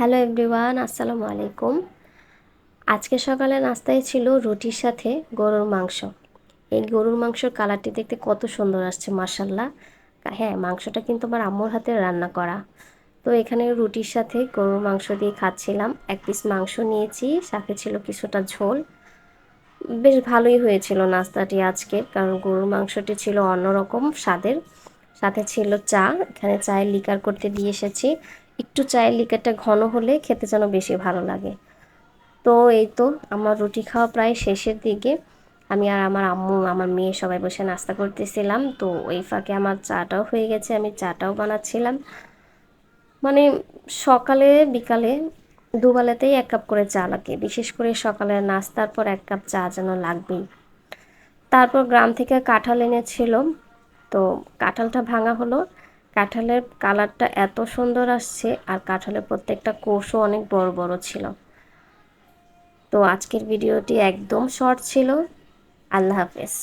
Hello everyone, আসসালামু আলাইকুম। আজকে সকালে নাস্তায় ছিল রুটির সাথে গরুর মাংস। এই গরুর মাংসর কালারটি দেখতে কত সুন্দর আসছে মার্শাল্লাহ হ্যাঁ মাংসটা কিন্তু আমার আম্মুর হাতে রান্না করা। তো এখানে রুটির সাথে গরুর মাংস দিয়ে খাচ্ছিলাম। এক পিস মাংস নিয়েছি, সাথে ছিল কিছুটা ঝোল। বেশ ভালোই হয়েছিল নাস্তাটি আজকে, কারণ গরুর মাংসটি ছিল অন্যরকম স্বাদের। সাথে ছিল চা, এখানে চায়ের লিকার করতে দিয়ে এসেছি। একটু চায়ের লিকারটা ঘন হলে খেতে যেন বেশি ভালো লাগে। তো এই তো আমার রুটি খাওয়া প্রায় শেষের দিকে। আমি আর আমার আম্মু, আমার মেয়ে সবাই বসে নাস্তা করতেছিলাম। তো ওই ফাঁকে আমার চাটাও হয়ে গেছে, আমি চাটাও বানাচ্ছিলাম। মানে সকালে, বিকালে দুবেলাতেই এক কাপ করে চা লাগে। বিশেষ করে সকালে নাস্তার পর এক কাপ চা যেন লাগবেই। তারপর গ্রাম থেকে কাঁঠাল এনেছিল। তো কাঁঠালটা ভাঙা হলো। কাঁঠালের কালারটা এত সুন্দর আসছে আর কাঁঠালের প্রত্যেকটা কোষও অনেক বড় বড় ছিল। তো আজকের ভিডিওটি একদম শর্ট ছিল। আল্লাহ হাফেজ।